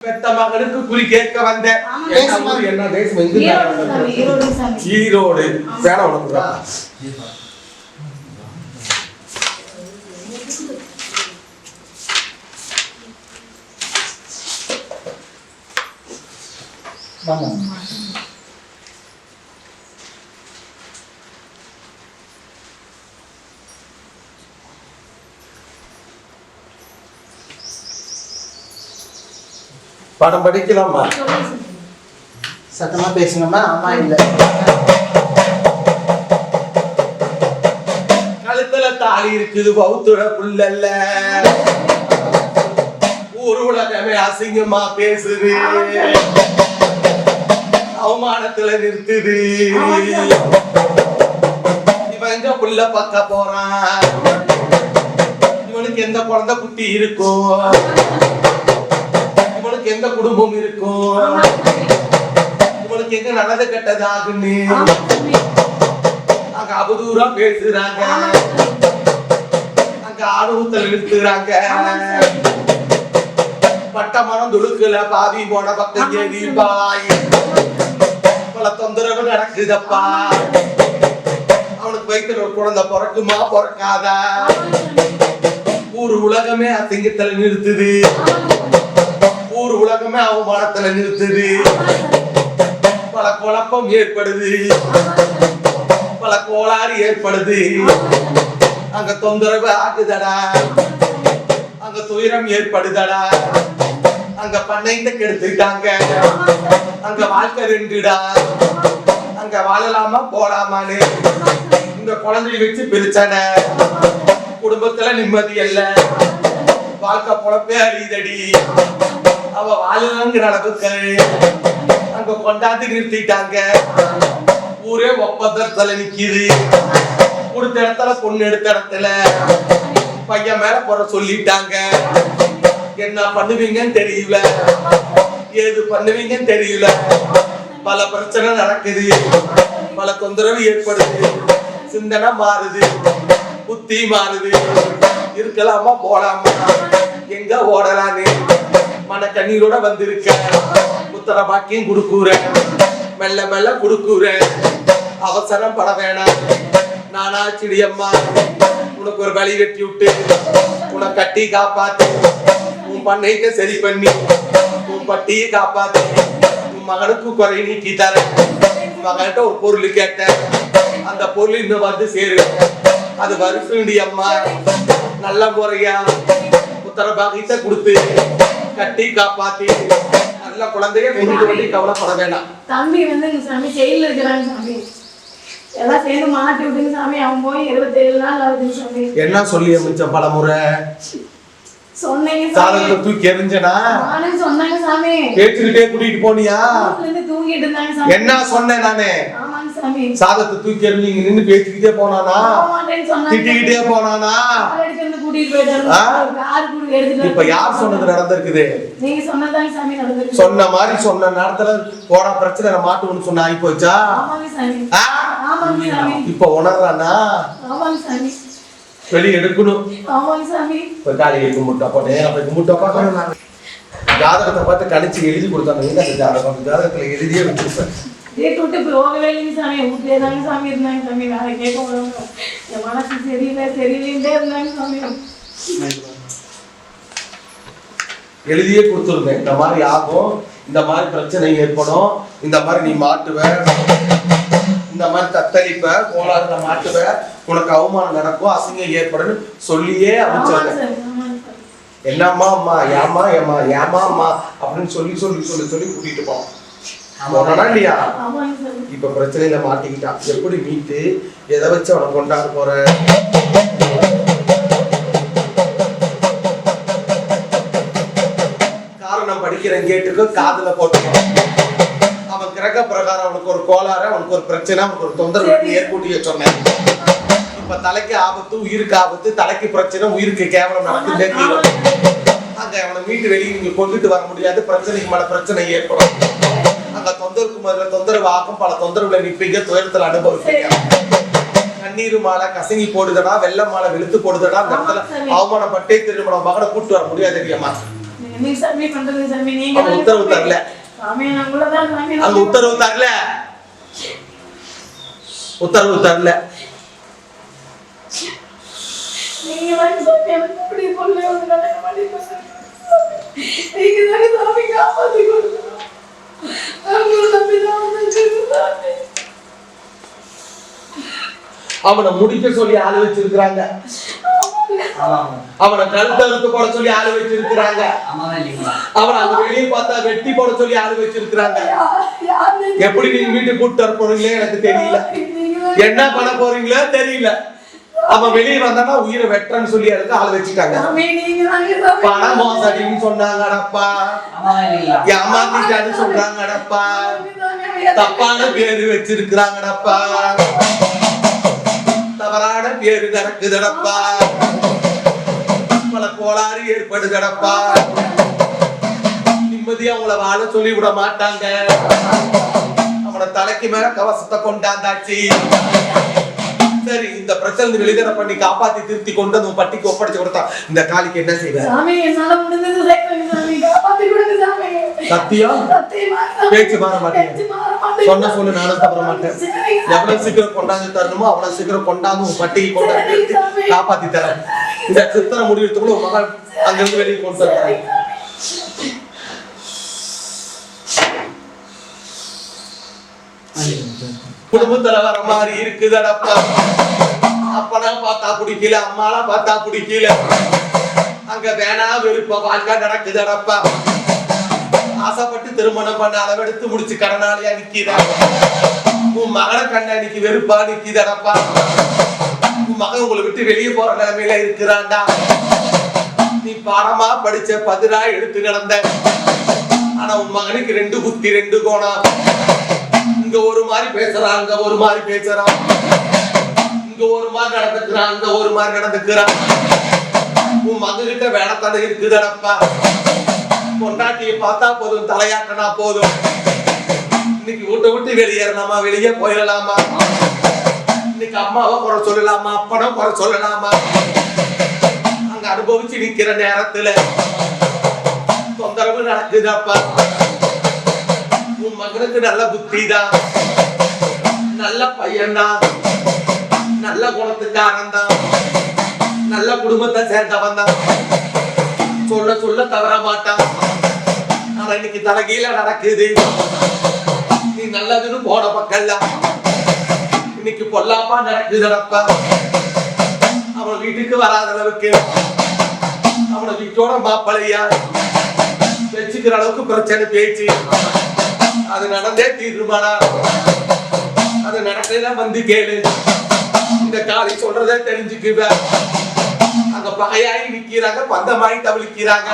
பெத்த மகனுக்கு குறி கேட்க வந்தேன் ஆமா. என்ன தேசம் ஈரோடு சாமி, ஈரோடு சாமி. ஈரோடு வேணாம் உனக்கு வா. படம் படிக்கலாமா? சத்தமா பேசுங்கம்மா அம்மா இல்ல. கழுத்துல தாலி இருக்குது பௌத்துட புல்லல்ல. ஊர் உலகமே அசிங்கமா பேசுது. அவமானத்துல நிறுத்துது. இவன் எங்க புள்ள பக்க போறான்? இவனுக்கு எந்த குழந்தை குட்டி இருக்கும் எந்த குடும்பம் இருக்கும் இவனுக்கு எங்க நல்லது கெட்டது ஆகுன்னு அங்க அவதூறா பேசுறாங்க. அங்க ஆணவத்தில் நிறுத்துறாங்க. பட்ட மரம் துடுக்கல பாவி போன பக்கம் ஏறி பாய். பல தொந்தரவு நடக்குதப்பா. அவனுக்கு வயித்துல ஒரு குழந்தை பிறக்குமா பிறக்காதா? ஊர் உலகமே அசிங்கத்துல நிறுத்துது. ஊர் உலகமே அவமானத்துல நிறுத்துது. பல குழப்பம் ஏற்படுது. பல கோளாறு ஏற்படுது. அங்க தொந்தரவு ஆகுதடா. அங்க துயரம் ஏற்படுதடா. அங்க பண்ணைந்த கெடுத்துட்டாங்க அங்க வாழ்க்கை ரெண்டுடா. அங்க வாழலாமா போலாமான்னு. இந்த குழந்தைய வச்சு பிரிச்சன. குடும்பத்துல நிம்மதி இல்லை. வாழ்க்கை பொழப்பே அறியுதடி அவ வாழலாங்கிற அளவுக்கு அங்க கொண்டாந்து நிறுத்திட்டாங்க. ஊரே ஒப்பந்தத்துல நிக்குது. கொடுத்த இடத்துல பொண்ணு எடுத்த இடத்துல பையன் மேல போற சொல்லிட்டாங்க. என்ன பண்ணுவீங்கன்னு தெரியல. ஏது பண்ணுவீங்கன்னு தெரியல. பல பிரச்சனை நடக்குது. பல தொந்தரவு ஏற்படுது. சிந்தனை மாறுது. புத்தி மாறுது. இருக்கலாமா? போலாமா? எங்க ஓடலான்னு மன கண்ணீரோட வந்திருக்க. புத்தர பாக்கியம் கொடுக்குறேன் மெல்ல மெல்ல கொடுக்குறேன் அவசரம் பட வேணாம். நானா சிடியம்மா உனக்கு ஒரு வழி வெட்டி விட்டு உனக்கு கட்டி காப்பாத்து. உன் பண்ணைக்க சரி பண்ணி உன் பட்டியை காப்பாத்து. உன் மகனுக்கு குறை நீக்கி தரேன். உன் மகன்கிட்ட ஒரு பொருள் கேட்டேன். அந்த பொருள் இன்னும் வந்து சேரு அது வருஷம் அம்மா. நல்ல முறையா உத்தர பாகியத்தை கொடுத்து கட்டி காப்பாத்தி நல்ல குழந்தைய கொண்டு வந்து கவலைப்பட வேண்டாம். தம்பி வந்து சாமி ஜெயில இருக்கிறாங்க சாமி. எல்லாம் சேர்ந்து மாட்டி விட்டுங்க சாமி அவன் போய் இருபத்தேழு நாள் சாமி. என்ன சொல்லி அமைச்ச பலமுறை சொன்னீங்க சாதத்தை தூக்கி எறிஞ்சனா? நானும் சொன்னாங்க சாமி. கேட்டுக்கிட்டே கூட்டிட்டு போனியா? தூங்கிட்டு இருந்தாங்க சாமி. என்ன சொன்னேன் நானு? சாதத்தை தூக்கி எறிஞ்சு நின்னு பேசிக்கிட்டே போனானா? திட்டிக்கிட்டே போனானா? இப்ப யார் சொன்னது நடந்திருக்குது? சொன்ன மாதிரி சொன்ன நேரத்துல போன பிரச்சனை மாட்டுன்னு சொன்ன ஆகி போச்சா? இப்ப உணர்றானா? வெளியே எடுக்கணும். காலையை கும்பிட்டு அப்போ நேரம் போய் கும்பிட்டு அப்பா ஜாதகத்தை பார்த்து கணிச்சு எழுதி கொடுத்தாங்க ஜாதகம் ஜாதகத்துல எழுதியே வச்சிருப்பேன். வீட்டு விட்டு போகவே இல்லைங்க சாமி. வீட்லயே தாங்க சாமி இருந்தாங்க சாமி. வேற கேட்க விடாம என் மனசு சரியில்லை சரியில்லைன்னே இருந்தாங்க சாமி. எழுதியே கொடுத்துருந்தேன் இந்த மாதிரி ஆகும். இந்த மாதிரி பிரச்சனை ஏற்படும். இந்த மாதிரி நீ மாட்டுவ. இந்த மாதிரி தத்தளிப்ப. கோளாறுல மாட்டுவ. உனக்கு அவமானம் நடக்கும். அசிங்கம் ஏற்படும் சொல்லியே அமைச்சிருந்தேன் என்னம்மா அம்மா? ஏமா ஏமா ஏமா அம்மா? அப்படின்னு சொல்லி சொல்லி சொல்லி சொல்லி கூட்டிட்டு போனோம் போனா இல்லையா இப்ப பிரச்சனையில மாட்டிக்கிட்டான் எப்படி மீட்டு? எதை வச்சு அவனை கொண்டாட போற? காரணம் படிக்கிறேன் கேட்டுக்கு காதுல போட்டுக்கணும் அவன் கிரக பிரகாரம் அவனுக்கு ஒரு கோளாறு அவனுக்கு ஒரு பிரச்சனை அவனுக்கு ஒரு தொந்தரவு ஏற்பூட்டிய சொன்னேன் இப்ப தலைக்கு ஆபத்து உயிருக்கு ஆபத்து தலைக்கு பிரச்சனை உயிருக்கு கேவலம் நடக்குதே அங்க அவனை மீட்டு வெளியே நீங்க கொண்டுட்டு வர முடியாது. பிரச்சனைக்கு மேல பிரச்சனை ஏற்படும். அங்க தொந்தரவுக்கு முதல்ல தொந்தரவு பல தொந்தரவுல நிப்பீங்க துயரத்துல அனுபவிப்பீங்க. கண்ணீர் மாலை கசங்கி போடுதடா வெள்ளை மாலை வெளுத்து போடுதடா அந்த இடத்துல அவமானப்பட்டே திருமணம் மகனை கூட்டு வர முடியாது தெரியுமா உத்தரவு. தரல. அங்க உத்தரவு தரல. உத்தரவு தரல. நீங்க அவனை முடிக்க சொல்லி ஆளு வச்சிருக்கிறாங்க. ஆமாங்க. அவனை கழுத்தறுத்து போட சொல்லி ஆளு வச்சிருக்கிறாங்க. அவனை அந்த வெளியே பார்த்தா வெட்டி போட சொல்லி ஆளு வச்சிருக்கிறாங்க. எப்படி நீங்க வீட்டுக்கு கூட்டு வர போறீங்களே எனக்கு தெரியல. என்ன பண்ண போறீங்களோ தெரியல. அவன் வெளியே வந்தானா உயிரை வெட்டுறன்னு சொல்லி அதுக்கு ஆளு வச்சுட்டாங்க. பணம் மோசடின்னு சொன்னாங்க அடப்பா ஆமாவா இல்லைங்களா ஏமாத்திட்டான்னு சொல்றாங்க அடப்பா சாமி தாங்க தப்பான பேரு வச்சிருக்கிறாங்கடப்பா. தவறான பேரு நடக்குதடப்பா. பல கோளாறு ஏற்படுதடப்பா. நிம்மதியா அவங்கள வாழ சொல்லி விட மாட்டாங்க. அவன தலைக்கு மேல கவசத்தை கொண்டாந்தாச்சு. சரி இந்த பிரச்சனை வெளிதர பண்ணி காப்பாத்தி திருத்தி கொண்டு அந்த பட்டிக்கு ஒப்படைச்சு கொடுத்தா இந்த காலிக்கு என்ன செய்வேன் சாமி என்னால முடிஞ்சது சாமி. காப்பாத்தி கொடுங்க சாமி. சத்தியம். பேச்சு மாற மாட்டேங்குது. சொன்ன சொல்லு நானும் தவற மாட்டேன். எவ்வளவு சீக்கிரம் கொண்டாந்து தரணுமோ அவ்வளவு சீக்கிரம் கொண்டாந்து உன் பட்டிக்கு கொண்டாந்து காப்பாத்தி தரேன். இந்த சித்திரை முடியறதுக்குள்ள உன் மகன் அங்கிருந்து வெளியே கொண்டு வரேன் குடும்பத்துல வர மாதிரி இருக்குதடப்பா. அப்பனா பார்த்தா பிடிக்கல அம்மாலாம் பார்த்தா பிடிக்கல. அங்க வேணா வெறுப்பா வாழ்க்கை நடக்குதடப்பா. ஆசைப்பட்டு திருமணம் பண்ண அளவெடுத்து முடிச்சு கடனாளியா நிக்கிற. உன் மகனை கண்ண இன்னைக்கு வெறுப்பா நிக்கிதடப்பா. உன் மகன் உங்களை விட்டு வெளியே போற நிலைமையில இருக்கிறான்டா. நீ பாடமா படிச்ச பதிரா எடுத்து நடந்த. ஆனா உன் மகனுக்கு ரெண்டு புத்தி ரெண்டு கோணம். இங்க ஒரு மாதிரி பேசுறான் அங்க ஒரு மாதிரி பேசுறான். இங்க ஒரு மாதிரி நடந்துக்கிறான் அங்க ஒரு மாதிரி நடந்துக்கிறான். உன் மகன்கிட்ட வேலைத்தடை இருக்குதடப்பா. பொண்டாட்டியை பார்த்தா போதும் தலையாட்டினா போதும். இன்னைக்கு வீட்டை விட்டு வெளியேறலாமா? வெளியே போயிடலாமா? இன்னைக்கு அம்மாவை குறை சொல்லலாமா? அப்பனை குறை சொல்லலாமா? அங்க அனுபவிச்சு நிக்கிற நேரத்துல தொந்தரவு நடக்குதாப்பா உன் மகனுக்கு நல்ல புத்திதான் நல்ல பையன்தான் நல்ல குணத்துக்காரன் தான் நல்ல குடும்பத்தை சேர்ந்தவன் தான் சொல்ல சொல்ல தவற மாட்டான். ஆனா இன்னைக்கு தலைகீழ நடக்குது. நீ நல்லதுன்னு போன பக்கல்ல இன்னைக்கு பொல்லாப்பா நடக்குதடப்பா. அவன் வீட்டுக்கு வராத அளவுக்கு. அவனை வீட்டோட மாப்பிளையா வச்சுக்கிற அளவுக்கு பிரச்சனை பேச்சு. அது நடந்தே தீர்மானா அது நடக்கல வந்து கேளு. இந்த காளி சொல்றதே தெரிஞ்சுக்குவ. அங்க பகையாகி நிக்கிறாங்க பந்தமாயி தவிழிக்கிறாங்க.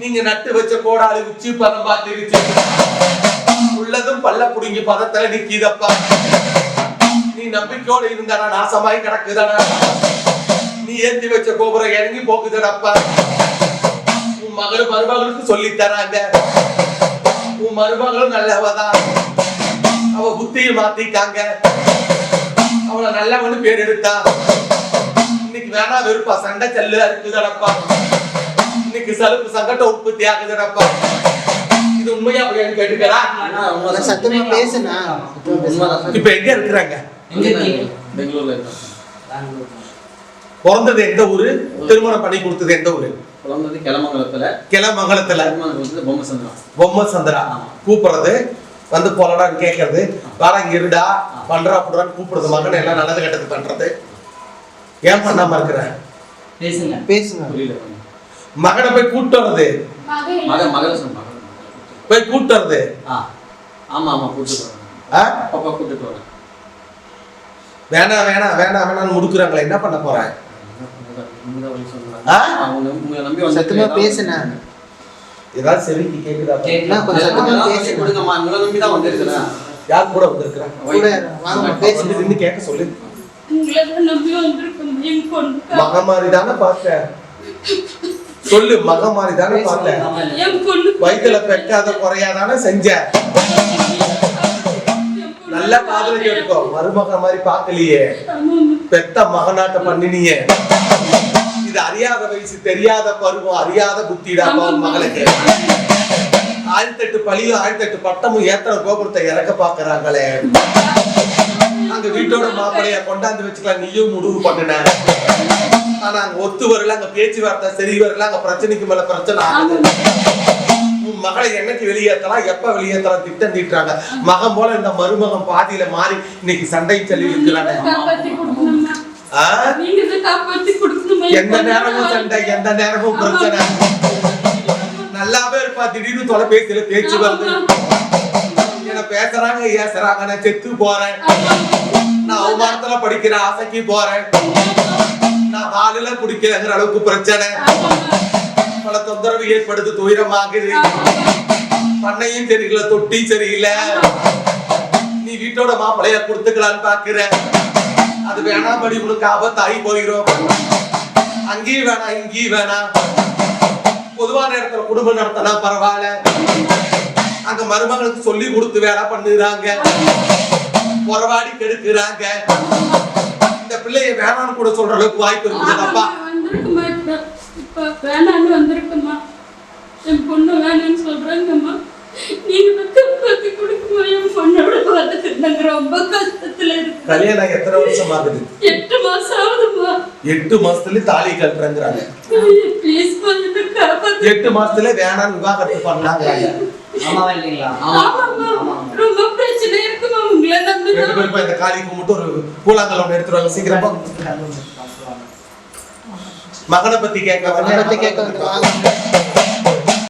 நீங்க நட்டு வச்ச கோடாலி உச்சி பதம் பார்த்துருச்சு உள்ளதும் பல்ல புடுங்கி பதத்துல நிக்கிதப்பா. நீ நம்பிக்கையோட இருந்தானா நாசமாய் கிடக்குதானா? நீ ஏத்தி வச்ச கோபுரம் இறங்கி போக்குதடப்பா உன் மகள் மருமகளுக்கு சொல்லி தராங்க. உன் மருமகளும் நல்லவதான். அவ புத்தியை மாத்திட்டாங்க. அவளை நல்லவனு பேர் எடுத்தா. இன்னைக்கு வேணா வெறுப்பா சண்டை செல்லு இருக்குதடப்பா. இன்னைக்கு சலுப்பு சங்கட்ட உற்பத்தி ஆகுதுடப்பா இது உண்மையா அப்படின்னு கேட்டுக்கிறா? நான் சத்தமா பேசுனா இப்ப எங்க இருக்கிறாங்க? எங்க இருக்கீங்க? பெங்களூர்ல பிறந்தது எந்த ஊரு? திருமணம் பண்ணி கொடுத்தது எந்த ஊரு? பிறந்தது கிளமங்கலத்துல கிளமங்கலத்துல திருமணம் வந்து பொம்மசந்திரம். பொம்மை சந்திரா கூப்பிடுறது வந்து போலடான்னு கேட்கறது வாடா இங்க இருடா. பண்றா அப்படிறான்னு கூப்பிடுறது மகன் எல்லாம் நல்லது கெட்டது பண்றது. ஏன் பண்ணாம இருக்கிற? பேசுங்க. பேசுங்க. புரியல. மகனை போய் கூப்பிட்டு வர்றது. மகன். மக மகள சொன்ன போய் கூப்பிட்டு வர்றது. ஆ. ஆமா ஆமா கூட்டிட்டு வரேன் ஆ? பாப்பா கூட்டிட்டு வரேன் வேணாம் வேணாம் வேணாம் வேணாம்னு முடுக்குறாங்களே என்ன பண்ண போறேன்? சத்தமா பேசுனா? ஏதாவது செவிக்கு கேக்குதா? கேட்கலாம் கொஞ்சம் சத்தமா பேசி பேசுங்க கொடுங்கம்மா உங்களை நம்பி தான் வந்திருக்கிறேன். யார் கூட வந்திருக்கிறேன் கூட வாங்க கேட்க சொல்லு. உங்களை தான் பார்த்தேன். சொல்லு மக மாதிரி தானே. பார்த்தேன் வயிற்றுல பெக்காத குறையாதானே செஞ்ச. நல்ல காதல கேட்டுக்கோ. மருமக மாதிரி பார்க்கலையே. பெத்த மகனாட்ட பண்ணினியே. இது அறியாத வயசு தெரியாத பருவம் அறியாத புத்திடா உன் மகளுக்கு ஆயிரத்தி எட்டு பழியும் ஆயிரத்தி எட்டு பட்டமும் ஏத்தன கோபுரத்தை இறக்க பாக்குறாங்களே அங்க வீட்டோட மாப்பிளைய கொண்டாந்து வச்சுக்கலாம் நீயும் முடிவு பண்ணுன. ஆனா அங்க ஒத்து வரல அங்க பேச்சுவார்த்தை சரி வரல அங்க பிரச்சனைக்கு மேல பிரச்சனை ஆகுது. உன் மகளை என்னைக்கு வெளியேற்றலாம் எப்ப வெளியேற்றலாம் திட்டம் தீட்டுறாங்க. மகன் போல இந்த மருமகன் பாதியில மாறி இன்னைக்கு சண்டை சொல்லி இருக்கிறாங்க காப்பாத்தி கொடுக்கணுமா எந்த நேரமும் சண்டை எந்த நேரமும் பிரச்சனை. நல்லாவே இருப்பா. திடீர்னு தொலைபேசியில பேச்சு வருது. என்ன பேசுறாங்க ஏசுறாங்க. நான் செத்து போறேன். நான் அவமானத்துல படிக்கிற ஆசைக்கு போறேன். நான் வாலில குடிக்கிறேங்கிற அளவுக்கு பிரச்சனை. பல தொந்தரவு ஏற்படுது துயரமாகுது. பண்ணையும் சரியில்லை தொட்டி சரியில்லை. நீ வீட்டோட மாப்பிளைய கொடுத்துக்கலான்னு பாக்குற அது வேணாம்படி உனக்கு ஆபத்தாகி போயிரும் அங்கேயும் வேணாம் இங்கேயும் வேணாம் பொதுவான இடத்துல குடும்பம் நடத்தினா பரவாயில்ல. அங்க மருமகளுக்கு சொல்லி கொடுத்து வேலை பண்ணுறாங்க. உறவாடி கெடுக்குறாங்க. இந்த பிள்ளைய வேணாம்னு கூட சொல்ற அளவுக்கு வாய்ப்பு இருக்குது அப்பா. வந்திருக்குமா இப்ப? இப்ப வேணான்னு வந்திருக்குமா? என் பொண்ணு வேணும்னு சொல்றாங்கம்மா. நீங்க வந்து காப்பாத்தி கொடுக்குமா? என் பொண்ணோட பார்த்துட்டு இருந்தாங்க ரொம்ப கஷ்டத்துல இருக்கு. கல்யாணம் எத்தனை வருஷம் ஆகுது எட்டு மாசம் ஆகுதும்மா. எட்டு மாசத்துல தாலி கட்டுறேங்கிறாங்க. ப்ளீஸ் வந்து காப்பாத்தி. எட்டு மாசத்துல வேணாம் விவாகரத்து பண்ணலாங்கிறாங்க ஆமாவா இல்லைங்களா ஆமாம்மா. ரொம்ப பிரச்சனை இருக்குமா உங்களை நம்பி ரெண்டு பேரும் போய் இந்த காளி கும்பிட்டு ஒரு கூழாங்கல் ஒண்ணு எடுத்துருவாங்க சீக்கிரமா. மகனை பத்தி கேட்க மகனை பத்தி கேட்க